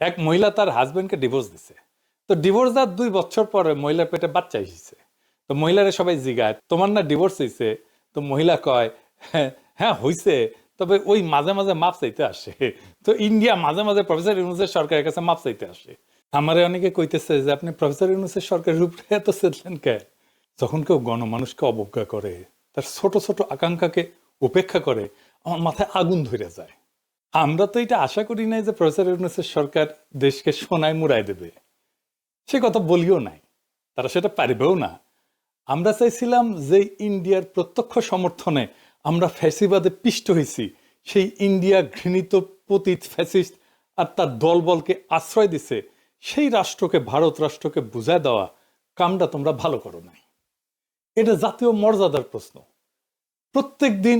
এক মহিলা তার হাজবেন্ডকে ডিভোর্স দিছে। তো ডিভোর্স দেওয়ার দুই বছর পরে মহিলার পেটে বাচ্চা এসেছে। তো মহিলারা সবাই জিগায় তোমার না ডিভোর্স হয়েছে তো মহিলা কয় "হ্যাঁ, হ্যাঁ হয়েছে তবে ওই মাঝে মাঝে মাপ চাইতে আসে। তো ইন্ডিয়া মাঝে মাঝে প্রফেসর ইউনুসের সরকারের কাছে মাপ চাইতে আসে। আমারে অনেকে কইতেছে যে আপনি প্রফেসর ইউনুসের সরকারের উপরে এত সেদলেন কে যখন কেউ গণমানুষকে অবজ্ঞা করে তার ছোট ছোট আকাঙ্ক্ষাকে উপেক্ষা করে আমার মাথায় আগুন ধরে যায়। আমরা তো এটা আশা করি নাই যে প্রফেসর ইউনুসের সরকার দেশকে সোনায় মুড়াই দেবে। সে কথা বলিও নাই, তারা সেটা পারবেও না। আমরা চাইছিলাম যে ইন্ডিয়ার প্রত্যক্ষ সমর্থনে আমরা ফ্যাসিবাদে পিষ্ট হয়েছি সেই ইন্ডিয়া ঘৃণিত পতিত ফ্যাসিস্ট আর তার দলবলকে আশ্রয় দিছে, সেই রাষ্ট্রকে, ভারত রাষ্ট্রকে বুঝায় দেওয়া কামটা তোমরা ভালো করো নাই। এটা জাতীয় মর্যাদার প্রশ্ন। প্রত্যেক দিন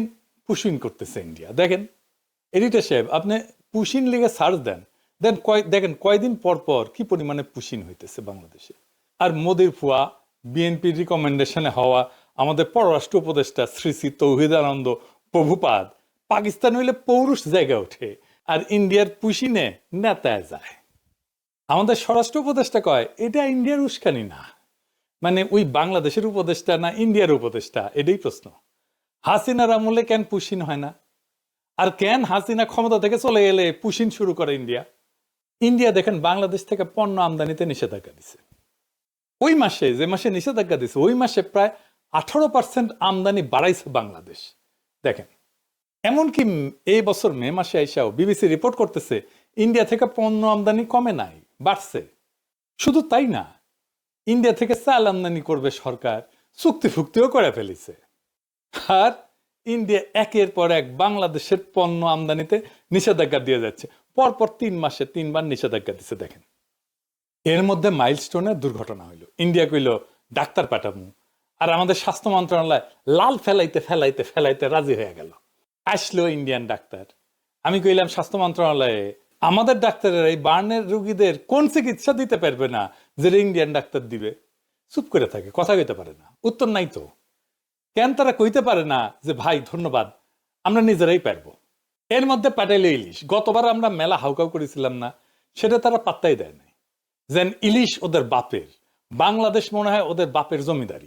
পুশিন করতেছে ইন্ডিয়া। দেখেন এডিটর সাহেব, আপনি পুশিন লিগে সার্চ দেন। দেন কয় দেখেন, কয়দিন পর পর কি পরিমাণে পুশিন হইতেছে বাংলাদেশে। আর মোদির ফুয়া বিএনপির রিকমেন্ডেশনে হওয়া, আমাদের পররাষ্ট্র উপদেষ্টা শ্রী শ্রী তৌহিদানন্দ প্রভুপাদ, পাকিস্তান হইলে পৌরুষ জায়গায় ওঠে, আর ইন্ডিয়ার পুশিনে নেতায় যায়। আমাদের স্বরাষ্ট্র উপদেষ্টা কয়, এটা ইন্ডিয়ার উস্কানি না। মানে ওই বাংলাদেশের উপদেষ্টা না ইন্ডিয়ার উপদেষ্টা, এটাই প্রশ্ন। হাসিনার আমলে কেন পুশিন হয় না? আর কেন হাসিনা ক্ষমতা থেকে চলে এলে পুশিন শুরু করে ইন্ডিয়া? ইন্ডিয়া দেখেন বাংলাদেশ থেকে পণ্য আমদানিতে নিষেধাজ্ঞা দিছে। ওই মাসে, যে মাসে নিষেধাজ্ঞা দিছে, ওই মাসে প্রায় আঠারো পার্সেন্ট আমদানি বাড়াইছে বাংলাদেশ। দেখেন, এমনকি এই বছর মে মাসে আইসাও বিবিসি রিপোর্ট করতেছে, ইন্ডিয়া থেকে পণ্য আমদানি কমে নাই, বাড়ছে। শুধু তাই না, ইন্ডিয়া থেকে চাল আমদানি করবে সরকার চুক্তি ফুক্তিও করে ফেলেছে। আর ইন্ডিয়া একের পর এক বাংলাদেশের পণ্য আমদানিতে নিষেধাজ্ঞা দিয়ে যাচ্ছে। পরপর তিন মাসে তিনবার নিষেধাজ্ঞা দিচ্ছে দেখেন। এর মধ্যে মাইলস্টোনের দুর্ঘটনা হইল। ইন্ডিয়া কইল, ডাক্তার পাঠামু। আর আমাদের স্বাস্থ্য মন্ত্রণালয় লাল ফেলাইতে ফেলাইতে ফেলাইতে রাজি হয়ে গেল। আসলো ইন্ডিয়ান ডাক্তার। আমি কইলাম, স্বাস্থ্য মন্ত্রণালয়ে আমাদের ডাক্তারের এই বার্নের রুগীদের কোন চিকিৎসা দিতে পারবে না যে ইন্ডিয়ান ডাক্তার দিবে? চুপ করে থাকে, কথা কইতে পারে না। উত্তর নাই তো। কেন তারা কইতে পারে না যে, ভাই, ধন্যবাদ, আমরা নিজেরাই পারব এর মধ্যে পাটাইলে ইলিশ। গতবার আমরা মেলা হাউকাউ করেছিলাম না, সেটা তারা পাত্তাই দেয় নাই। যেন ইলিশ ওদের বাপের, বাংলাদেশ মনে হয় ওদের বাপের জমিদারি।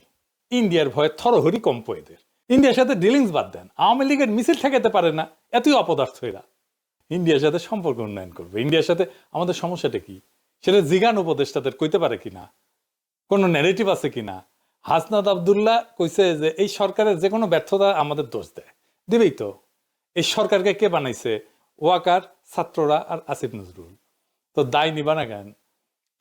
ইন্ডিয়ার ভয়ে থরহরি কম্প এদের। ইন্ডিয়ার সাথে ডিলিংস বাদ দেন। আওয়ামী লীগের মিছিল ঠেকাতে পারে না, এতই অপদার্থ এরা ইন্ডিয়ার সাথে সম্পর্ক উন্নয়ন করবে। ইন্ডিয়ার সাথে আমাদের সমস্যাটা কি? সেটা জিগান উপদেষ্টাদের কইতে পারে কিনা? কোনো ন্যারেটিভ আছে কিনা? হাসনাদ আবদুল্লাহ কইছে যে, এই সরকারের যে কোনো ব্যর্থতা আমাদের দোষ দেয়। দিবেই তো। এই সরকারকে কে বানাইছে? ওয়াকার, ছাত্ররা আর আসিফ নজরুল। তো দায় নিবা না কেন?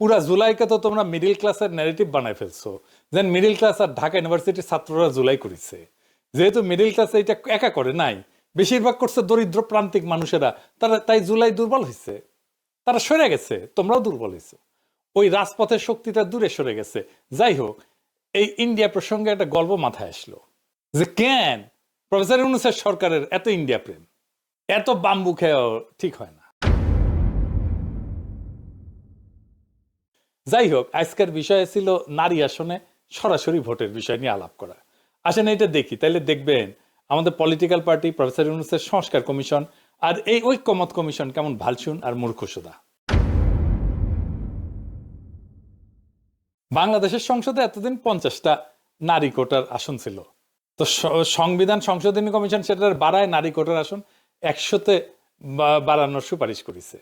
পুরা জুলাইকে তো তোমরা মিডিল ক্লাসের ন্যারেটিভ বানাই ফেলছো। যেন মিডিল ক্লাস আর ঢাকা ইউনিভার্সিটির ছাত্ররা জুলাই করেছে। যেহেতু মিডিল ক্লাস এটা একা করে নাই, বেশিরভাগ করছে দরিদ্র প্রান্তিক মানুষেরা। তারা তাই জুলাই দুর্বল হয়েছে তারা সরে গেছে, তোমরাও দুর্বল হয়েছে ওই রাজপথের শক্তিটা দূরে সরে গেছে। যাই হোক এই ইন্ডিয়া প্রসঙ্গে একটা গল্প মাথায় আসলো যে কেন প্রফেসর ইউনুসের সরকারের এত ইন্ডিয়া প্রেম? এত বাম্বু খেয়েও ঠিক হয় না। যাই হোক, আজকের বিষয় ছিল নারী আসনে সরাসরি ভোটের বিষয় নিয়ে আলাপ করা। আসেন এটা দেখি, তাইলে দেখবেন আমাদের পলিটিক্যাল পার্টি প্রফেসর ইউনুসের সংস্কার কমিশন আর এই ঐক্যমত কমিশন কেমন ভালসুন আর মূর্খ মূর্খসুদা। বাংলাদেশের সংসদে এতদিন পঞ্চাশটা নারী কোটার আসন ছিল। তো সংবিধান সংশোধনী কমিশন সেটার বাড়ায় নারী কোটার আসন একশোতে বাড়ানোর সুপারিশ করেছে।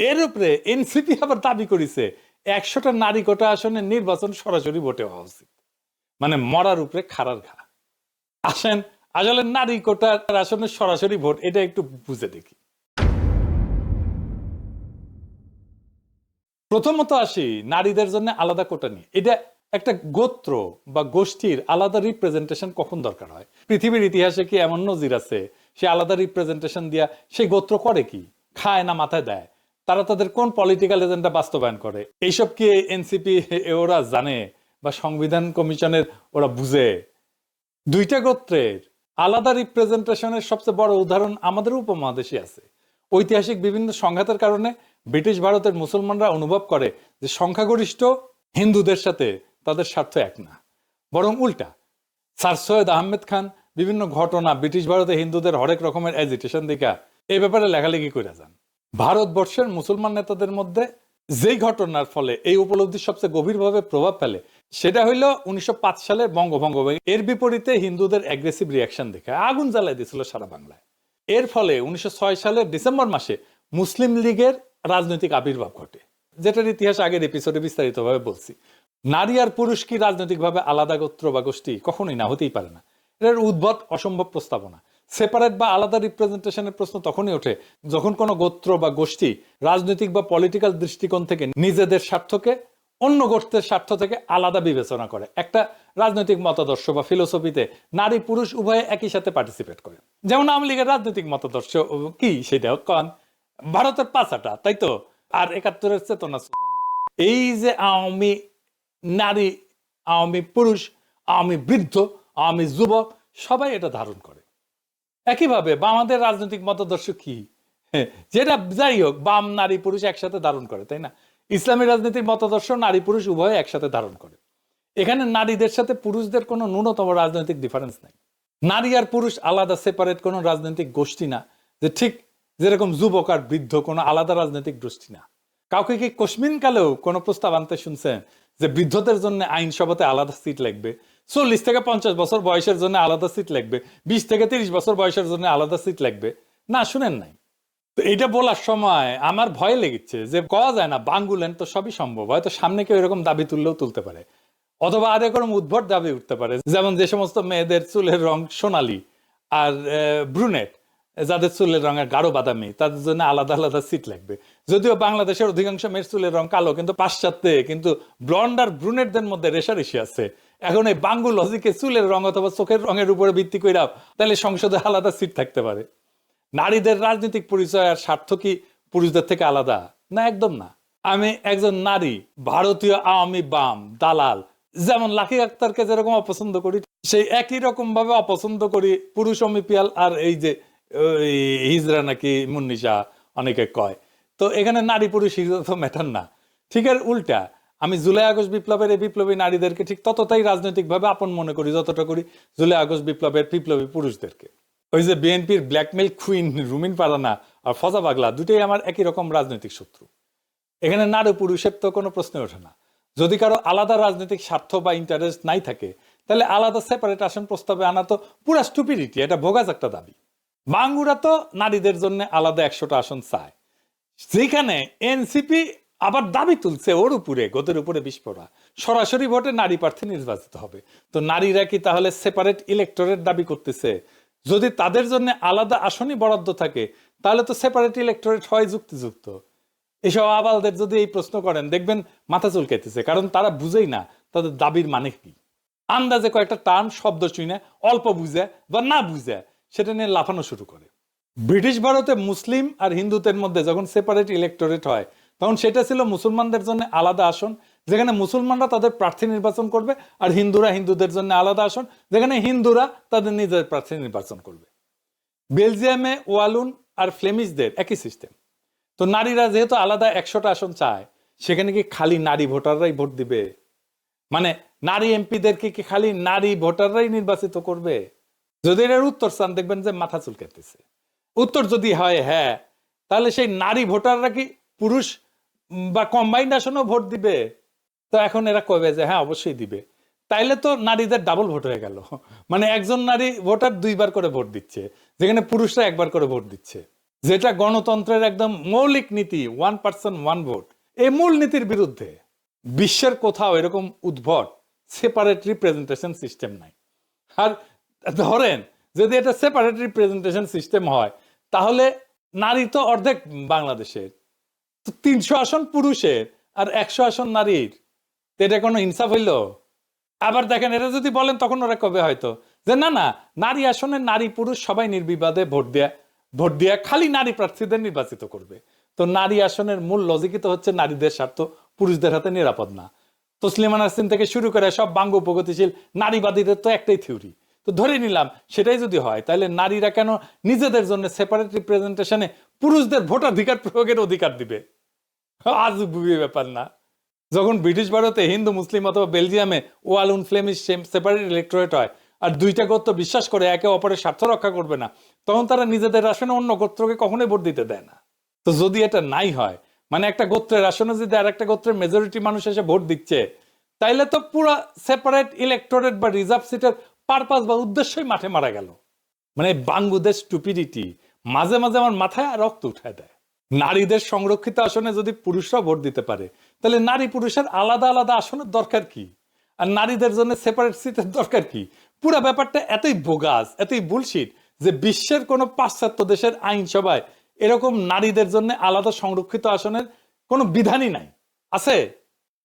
এর উপরে এনসিপি আবার দাবি করেছে, একশোটা নারী কোটা আসনে নির্বাচন সরাসরি ভোটে হওয়া উচিত। মানে মরার উপরে খাড়ার ঘা। আসেন, আসলে নারী কোটার আসনে সরাসরি ভোট, এটা একটু বুঝে দেখি। প্রথমত আসি নারীদের জন্য আলাদা কোটা নিয়ে। এটা একটা গোত্র বা গোষ্ঠীর আলাদা রিপ্রেজেন্টেশন কখন দরকার হয়? পৃথিবীর ইতিহাসে কি এমন নজির আছে? সে আলাদা রিপ্রেজেন্টেশন দিয়া সেই গোত্র করে কি? খায় না মাথায় দেয়? তারা তাদের কোন পলিটিক্যাল এজেন্ডা বাস্তবায়ন করে? এইসব কি এনসিপি ওরা জানে বা সংবিধান কমিশনের ওরা বুঝে? দুইটা গোত্রের আলাদা রিপ্রেজেন্টেশনের সবচেয়ে বড় উদাহরণ আমাদের উপমহাদেশে আছে। ঐতিহাসিক বিভিন্ন সংঘাতের কারণে ব্রিটিশ ভারতের মুসলমানরা অনুভব করে যে সংখ্যাগরিষ্ঠ হিন্দুদের সাথে তাদের স্বার্থ এক না। বরং উল্টা। স্যার সৈয়দ আহমেদ খান বিভিন্ন ঘটনা ব্রিটিশ ভারতে হিন্দুদের হরেক রকমের এজিটেশন দেখা এই ব্যাপারে লেখালেখি করে যান। ভারতবর্ষের মুসলমান নেতাদের মধ্যে যেই ঘটনার ফলে এই উপলব্ধি সবচেয়ে গভীরভাবে প্রভাব ফেলে সেটা হইল উনিশশো পাঁচ সালের বঙ্গভঙ্গ এর বিপরীতে হিন্দুদের অ্যাগ্রেসিভ রিয়াকশন দেখে আগুন জ্বালাই দিয়েছিল সারা বাংলায়। এর ফলে উনিশশো ছয় সালের ডিসেম্বর মাসে মুসলিম লীগের রাজনৈতিক আবির্ভাব ঘটে। যেটার ইতিহাস আগের এপিসোডে বিস্তারিতভাবে বলছি। নারী আর পুরুষ কি রাজনৈতিকভাবে আলাদা গোত্র বা গোষ্ঠী? কখনোই না, হতেই পারে না। এটার উদ্ভট, অসম্ভব প্রস্তাবনা। সেপারেট বা আলাদা রিপ্রেজেন্টেশনের প্রশ্ন তখনই ওঠে যখন কোনো গোত্র বা গোষ্ঠী রাজনৈতিক বা পলিটিক্যাল দৃষ্টিকোণ থেকে নিজেদের স্বার্থকে অন্য গোষ্ঠীর স্বার্থ থেকে আলাদা বিবেচনা করে। একটা রাজনৈতিক মতাদর্শ বা ফিলোসফিতে নারী পুরুষ উভয়ে একই সাথে পার্টিসিপেট করে। যেমন আওয়ামী লীগের রাজনৈতিক মতাদর্শ কি? সেটা কন। ভারতের পাঁচাটা, তাই তো? আর একাত্তরের চেতনা। এই যে আওয়ামী নারী, আওয়ামী পুরুষ, আওয়ামী বৃদ্ধ, আওয়ামী যুবক, সবাই এটা ধারণ করে। একইভাবে বামাদের রাজনৈতিক মতাদর্শ কি? যেটা যাই হোক, বাম নারী পুরুষ একসাথে ধারণ করে, তাই না? ইসলামী রাজনীতির মতাদর্শ নারী পুরুষ উভয় একসাথে ধারণ করে। এখানে নারীদের সাথে পুরুষদের কোনো ন্যূনতম রাজনৈতিক ডিফারেন্স নেই। নারী আর পুরুষ আলাদা সেপারেট কোনো রাজনৈতিক গোষ্ঠী না, যে ঠিক যেরকম যুবক আর বৃদ্ধ কোনো আলাদা রাজনৈতিক গোষ্ঠী না। কাউকে কি কশ্মিন কালেও কোনো প্রস্তাব আনতে শুনছেন যে বৃদ্ধদের জন্য আইনসভাতে আলাদা সিট লাগবে? চল্লিশ থেকে পঞ্চাশ বছর বয়সের জন্য আলাদা সিট লাগবে। বিশ থেকে তিরিশ বছর বয়সের জন্য আলাদা সিট লাগবে? না, শুনেন নাই। তো এটা বলার সময় আমার ভয় লেগেছে যে কওয়া যায় না, বাঙ্গুলেন তো সবই সম্ভব। হয়তো সামনে কেউ এরকম দাবি তুললেও তুলতে পারে। অথবা আর এরকম উদ্ভট দাবি উঠতে পারে। যেমন যে সমস্ত মেয়েদের চুলের রং সোনালি আর ব্রুনেট। যাদের চুলের রঙের গাঢ় বাদামি, তাদের জন্য আলাদা আলাদা সিট লাগবে। যদিও বাংলাদেশের অধিকাংশ মেয়ের চুলের রং কালো, কিন্তু পাশ্চাত্যে কিন্তু ব্লন্ড আর ব্রুনেটদের মধ্যে রেশারেশি আছে। এখন এই বাঙ্গু লজিকে চুলের রং অথবা চোখের রঙের উপরে ভিত্তি করে তাহলে সংসদে আলাদা সিট থাকতে পারে। নারীদের রাজনৈতিক পরিচয় আর স্বার্থ কি পুরুষদের থেকে আলাদা? না, একদম না। আমি একজন নারী, ভারতীয় আওয়ামী বাম, দালাল, যেমন লাকি আক্তারকে যেরকম অপছন্দ করি, সেই একই রকম ভাবে অপছন্দ করি পুরুষ অমিপিয়াল আর এই যে ওই হিজরা নাকি মুন্নিশা অনেকে কয়। তো এখানে নারী পুরুষ তো ম্যাটার না। ঠিক আর উল্টা, আমি জুলাই আগস্ট বিপ্লবের এই বিপ্লবী নারীদেরকে ঠিক ততটাই রাজনৈতিকভাবে আপন মনে করি, যতটা করি জুলাই আগস্ট বিপ্লবের বিপ্লবী পুরুষদেরকে। ওই যে বিএনপির ব্ল্যাকমেল কুইন রুমিন পারানা আর ফজা বাগলা দুটোই আমার একই রকম রাজনৈতিক শত্রু। এখানে নারী পুরুষের তো কোনো প্রশ্ন ওঠে না। যদি কারও আলাদা রাজনৈতিক স্বার্থ বা ইন্টারেস্ট নাই থাকে, তাহলে আলাদা সেপারেট আসন প্রস্তাবে আনা তো পুরা স্টুপিডিটি এটা ভোগাজ একটা দাবি। বাঙ্গুরা তো নারীদের জন্য আলাদা একশোটা আসন চায়। যেখানে এনসিপি আবার দাবি তুলছে ওর উপরে, গোদের উপরে বিস্ফোরা সরাসরি ভোটে নারী প্রার্থী নির্বাচিত হবে। তো নারীরা কি তাহলে সেপারেট ইলেক্টরেট দাবি করতেছে? যদি তাদের জন্য আলাদা আসনই বরাদ্দ থাকে, তাহলে তো সেপারেট ইলেকটরেট হয় যুক্তিযুক্ত। এসব আবালদের যদি এই প্রশ্ন করেন, দেখবেন মাথা চুলকাইতেছে, কারণ তারা বুঝেই না তাদের দাবির মানে কি। আন্দাজে কয়েকটা টান শব্দ শুনে অল্প বুঝে বা না বুঝে সেটা নিয়ে লাফানো শুরু করে। ব্রিটিশ ভারতে মুসলিম আর হিন্দুদের মধ্যে যখন সেপারেট ইলেক্টোরেট হয়, তখন সেটা ছিল মুসলমানদের জন্য আলাদা আসন, যেখানে মুসলমানরা তাদের প্রার্থী নির্বাচন করবে আর হিন্দুরা হিন্দুদের জন্য আলাদা আসন, যেখানে হিন্দুরা তাদের নিজের প্রার্থী নির্বাচন করবে। বেলজিয়ামে ওয়ালুন আর ফ্লেমিশদের একই সিস্টেম তো নারীরা যেহেতু আলাদা একশোটা আসন চায়, সেখানে কি খালি নারী ভোটাররাই ভোট দিবে? মানে নারী এমপিদেরকে কি খালি নারী ভোটাররাই নির্বাচিত করবে? যদি এর উত্তর চান, দেখবেন যে মাথা চুলকাতেছে উত্তর যদি হয় হ্যাঁ তাহলে সেই নারী ভোটাররা কি পুরুষ বা কম্বাইন্ড আসনেও ভোট দিবে? তো এখন এরা কবে যে হ্যাঁ অবশ্যই দিবে। তাইলে তো নারীদের ডাবল ভোট হয়ে গেল। মানে একজন নারী ভোটার দুইবার করে ভোট দিচ্ছে, যেখানে পুরুষরা একবার করে ভোট দিচ্ছে। যেটা গণতন্ত্রের একদম মৌলিক নীতি ওয়ান পার্সন ওয়ান ভোট এই মূল নীতির বিরুদ্ধে বিশ্বের কোথাও এরকম উদ্ভট সেপারেট রিপ্রেজেন্টেশন সিস্টেম নাই। আর ধরেন যদি এটা সেপারেট রিপ্রেজেন্টেশন সিস্টেম হয়, তাহলে নারী তো অর্ধেক বাংলাদেশের। তিনশো আসন পুরুষের আর একশো আসন নারীর। এটা কোনো ইনসাফ হইল? আবার দেখেন, এটা যদি বলেন তখন ওরা কবে হয়তো? যে না না, নারী আসনে নারী পুরুষ সবাই নির্বিবাদে ভোট দেয়া ভোট দেয়া খালি নারী প্রার্থীদের নির্বাচিত করবে। তো নারী আসনের মূল লজিকই তো হচ্ছে নারীদের স্বার্থ, পুরুষদের হাতে নিরাপদ না। তসলিমা নাসরিন থেকে শুরু করে সব বাঙ্গ প্রগতিশীল নারীবাদীদের তো একটাই থিওরি তো ধরে নিলাম, সেটাই যদি হয়, তাহলে নারীরা কেন নিজেদের জন্য সেপারেট রিপ্রেজেন্টেশনে পুরুষদের ভোটাধিকার প্রয়োগের অধিকার দিবে? আজ ব্যাপার না। যখন ব্রিটিশ ভারতে হিন্দু, মুসলিম অথবা বেলজিয়ামে ওয়ালুন ফ্লেমিশ সেপারেট ইলেকট্রেট হয় আর দুইটা গোত্র বিশ্বাস করে একে অপরের স্বার্থ রক্ষা করবে না, তখন তারা নিজেদের আসনে অন্য গোত্রকে কখনোই ভোট দিতে দেয় না। তো যদি এটা নাই হয় মানে একটা গোত্রের আসনে যদি আর একটা গোত্রের মেজরিটি মানুষ এসে ভোট দিচ্ছে, তাইলে তো পুরো সেপারেট ইলেকটোরেট বা রিজার্ভ সিটের পারপাস বা উদ্দেশ্যই মাঠে মারা গেল। মানে বাংলাদেশ স্টুপিডিটি মাঝে মাঝে আমার মাথায় রক্ত উঠায় দেয়। নারীদের সংরক্ষিত আসনে যদি পুরুষরা ভোট দিতে পারে, তাহলে নারী পুরুষের আলাদা আলাদা আসনের দরকার কি? আর নারীদের জন্য সেপারেট সিটের দরকার কি? পুরো ব্যাপারটা এতই বোগাস, এতই বুলশিট যে বিশ্বের কোনো পাশ্চাত্য দেশের আইনসভায় এরকম নারীদের জন্য আলাদা সংরক্ষিত আসনের কোনো বিধানই নাই। আছে?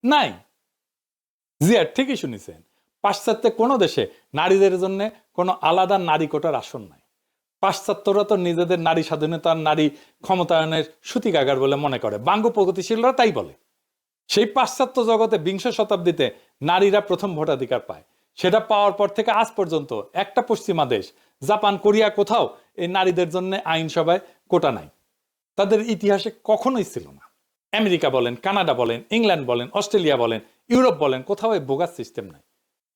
নাই? জিয়া ঠিকই শুনেছেন। পাশ্চাত্যে কোনো দেশে নারীদের জন্য কোনো আলাদা নারী কোটার আসন নাই। পাশ্চাত্যরা তো নিজেদের নারী স্বাধীনতার, নারী ক্ষমতায়নের সুতিকাগার বলে মনে করে। বাঙ্গ প্রগতিশীলরা তাই বলে। সেই পাশ্চাত্য জগতে বিংশ শতাব্দীতে নারীরা প্রথম ভোটাধিকার পায়। সেটা পাওয়ার পর থেকে আজ পর্যন্ত একটা পশ্চিমা দেশ, জাপান, কোরিয়া কোথাও এই নারীদের জন্য আইনসভায় কোটা নাই। তাদের ইতিহাসে কখনোই ছিল না। আমেরিকা বলেন, কানাডা বলেন, ইংল্যান্ড বলেন, অস্ট্রেলিয়া বলেন, ইউরোপ বলেন, কোথাও এই বোগাস সিস্টেম নাই।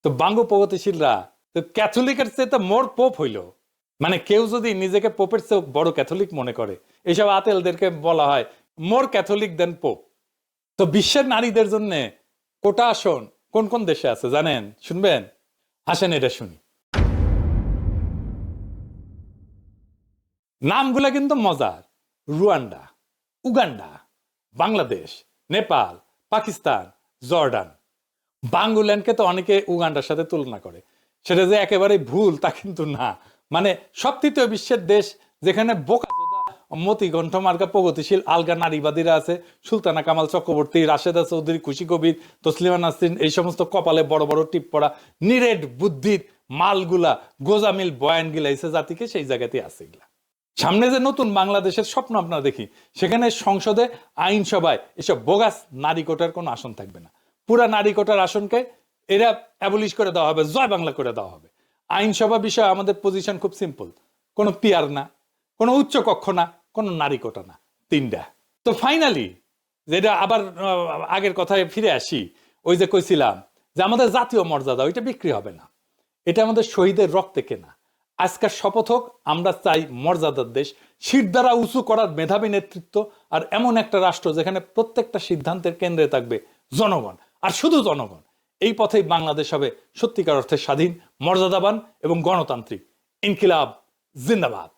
তো বাঙ্গ প্রগতিশীলরা, তো ক্যাথলিকের চেয়ে তো মোর পোপ হইল। মানে কেউ যদি নিজেকে পোপের চেয়ে বড় ক্যাথলিক মনে করে এইসব আতেলদেরকে বলা হয় মোর ক্যাথলিক দেন পোপ। তো বিশ্বের নারীদের জন্য কোটা আসন কোন কোন দেশে আছে জানেন? শুনবেন? আসেন এটা শুনি। নামগুলা কিন্তু মজার। Rwanda, Uganda, Bangladesh, Nepal, Pakistan, Jordan. বাঙ্গুল্যান্ডকে তো অনেকে উগান্ডার সাথে তুলনা করে। সেটা যে একেবারে ভুল তা কিন্তু না। মানে সব তৃতীয় বিশ্বের দেশ, যেখানে বোকা মতি গ্রন্থ মার্কা প্রগতিশীল, আলগা নারীবাদীরা আছে, সুলতানা কামাল চক্রবর্তী, রাশেদা চৌধুরী, খুশি কবির, তসলিমা নাসরিন, এই সমস্ত কপালে বড় বড় টিপ পড়া নিরেট বুদ্ধির মালগুলা, গোজামিল বয়ানগুলা এসে জাতিকে সেই জায়গাতে আছে এগুলা সামনে যে নতুন বাংলাদেশের স্বপ্ন আপনারা দেখি, সেখানে সংসদে, আইনসভায় এসব বোগাস নারী কোটার কোনো আসন থাকবে না। পুরা নারী কোটার আসনকে এরা অ্যাবলিশ করে দেওয়া হবে, জয় বাংলা করে দেওয়া হবে। আইনসভা বিষয়ে আমাদের পজিশন খুব সিম্পল কোনো পিয়ার না, কোনো উচ্চ কক্ষ না, কোনো নারী কোটা না, তিনটা। তো ফাইনালি যেটা আবার আগের কথায় ফিরে আসি, ওই যে কইছিলাম যে আমাদের জাতীয় মর্যাদা, ওইটা বিক্রি হবে না। এটা আমাদের শহীদের রক্তে কেনা। আজকের শপথ হোক, আমরা চাই মর্যাদার দেশ। শীত দ্বারা উঁচু করার মেধাবী নেতৃত্ব, আর এমন একটা রাষ্ট্র যেখানে প্রত্যেকটা সিদ্ধান্তের কেন্দ্রে থাকবে জনগণ। আর শুধু জনগণ। এই পথেই বাংলাদেশ হবে সত্যিকার অর্থে স্বাধীন, মর্যাদাবান এবং গণতান্ত্রিক। ইনকিলাব, জিন্দাবাদ।